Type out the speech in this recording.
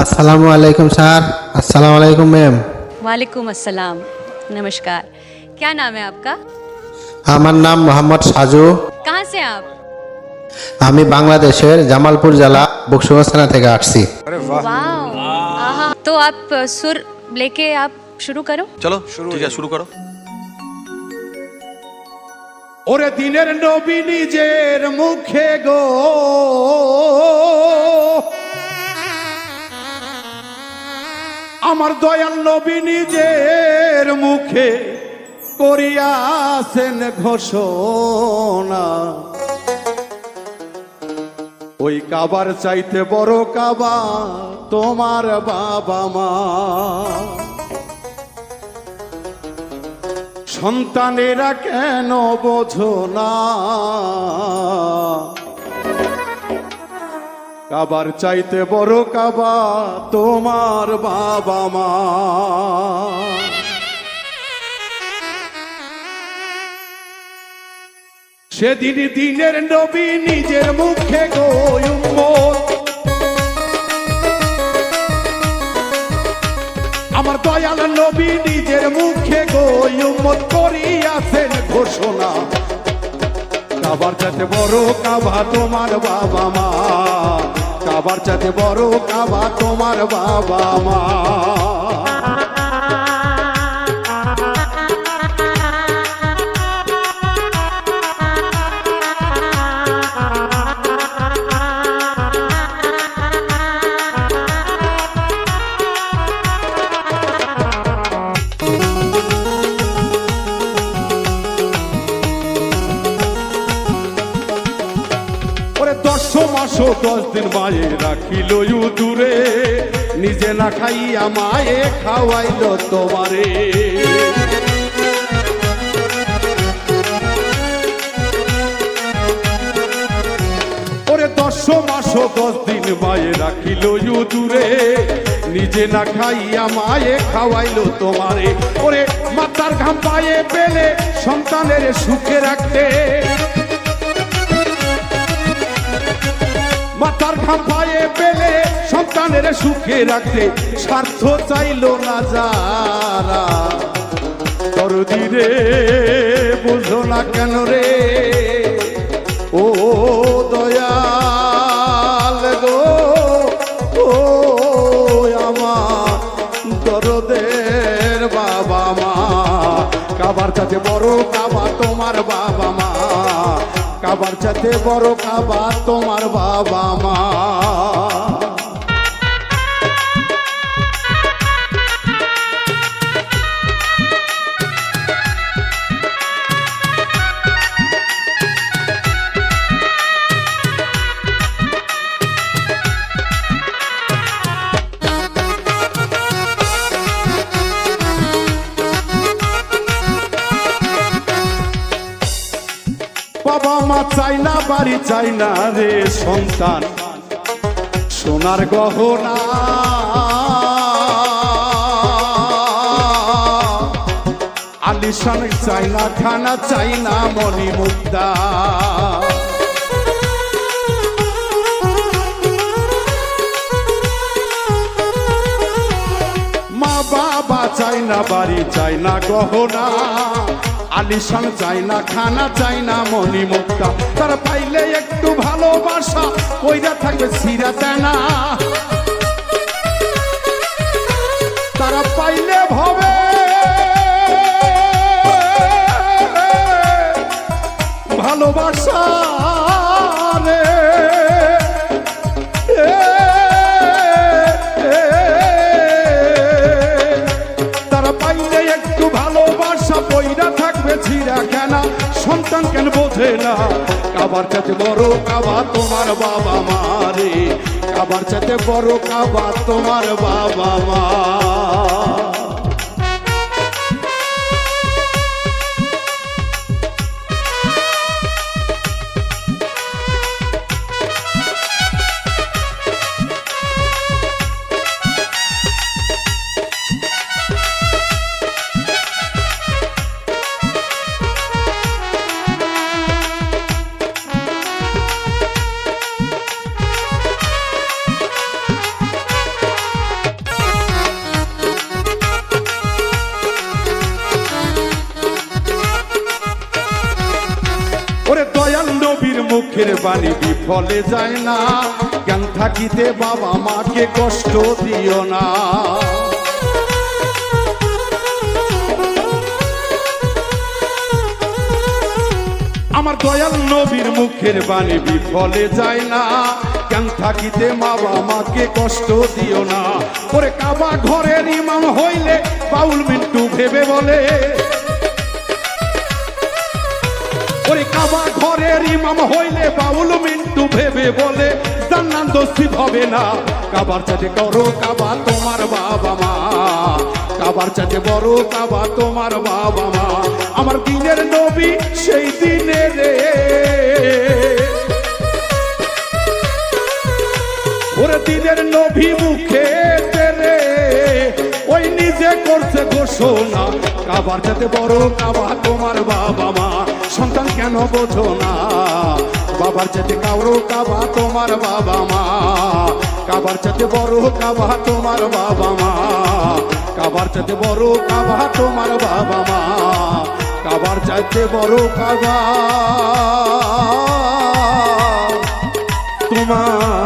আসসালামু আলাইকুম স্যার আসসালামু আলাইকুম ম্যাম वालेकुम अस्सलाम नमस्कार क्या नाम है आपका আমার নাম মোহাম্মদ সাজু कहाँ से हैं आप আমি বাংলাদেশের জামালপুর জেলা বকশুগঞ্জ থানা থেকে আসছি वाह आहा तो आप अ, सुर लेके आप शुरू करो চলো ঠিক আছে শুরু করো ওরে দিনের নবী নিজের মুখে গো আমার দয়াল নবী নিজের মুখে করিয়াছেন ঘোষণা। ওই কাবার চাইতে বড় কাবা তোমার বাবা মা। সন্তানেরা কেন বোঝো না? কাবার চাইতে বড় কাবা তোমার বাবা মা। সেদিন দিনের নবী নিজের মুখে গো উম্মত। আমার দয়াল নবী নিজের মুখে গোয়মত করিয়াছেন ঘোষণা। কাবার চাতে বড় কাবা তোমার বাবা মা। কাবার চাতে বড় কাবা তোমার বাবা মা। মাস দশ দিন মায়ে রাখিল দূরে। নিজে না খাইয়া মায়ে খাওয়াইল তোমারে। ওরে দশ মাস দশ দিন মায়ে রাখিল দূরে। নিজে না খাইয়া মায়ে খাওয়াইল তোমারে। ওরে মাতার ঘাম পায়ে পেলে সন্তানের সুখে রাখতে। পায়ে পেলে সন্তানের সুখে রাখতে স্বার্থ চাইল না যারা। দরদি রে বুঝো না কেন রে? ও দয়াল গো, ও আমার দরদের বাবা মা। কাবার চাতে বড় কাবা, তোমার বাবা মা। কাবার চাতে বড় কাবা তোমার বাবা মা চাই না, বাড়ি চাই না রে সন্তান। সোনার গহনা। আলিশান চাই না খানা চাই না, মণি মুক্তা মা বাবা চাই না, বাড়ি চাই না গহনা। আলিশান চাই না, খানা চাই না মনি মুক্তা তারা পাইলে একটু ভালোবাসা, কইরা থাকবে সিরা তেনা তারা পাইলে ভবে সন্তান কেন বোঝে না? কাবার চাতে বড় কাবা তোমার বাবা মারে কাবার চাতে বড় কাবা তোমার বাবা মা। মুখের বাণী বিফলে যায় না। জ্ঞান থাকিতে বাবা মাকে কষ্ট দিও না। আমার দয়াল নবীর মুখের বাণী বিফলে যায় না। জ্ঞান থাকিতে মা বাবাকে কষ্ট দিও না। ওরে কাবা ঘরের ইমাম হইলে বাউল মিন্টু ভেবে বলে ওরে কাবা ঘরের ইমাম হইলে বাউল মিন্টু ভেবে বলে, জান্নাত দোষী হবে না। কাবার চাতে করো কাবা তোমার বাবা মা। কাবার চাতে বড় কাবা তোমার বাবা মা। আমার দিনের নবী সেই দিনে রে। ওরে দিনের নবী মুখে নিজে করছে ঘোষণা। কাবার যাতে বড় কাবা, তোমার বাবা মা। সন্তান কেন বোঝো না? বাবার চাতে কাবরো কাবা, তোমার বাবা মা। কাবার চাতে বড় কাবা, তোমার বাবা মা। কাবার চাতে বড় কাবা, তোমার বাবা মা। কাবার চাইতে বড় কাবা। তোমার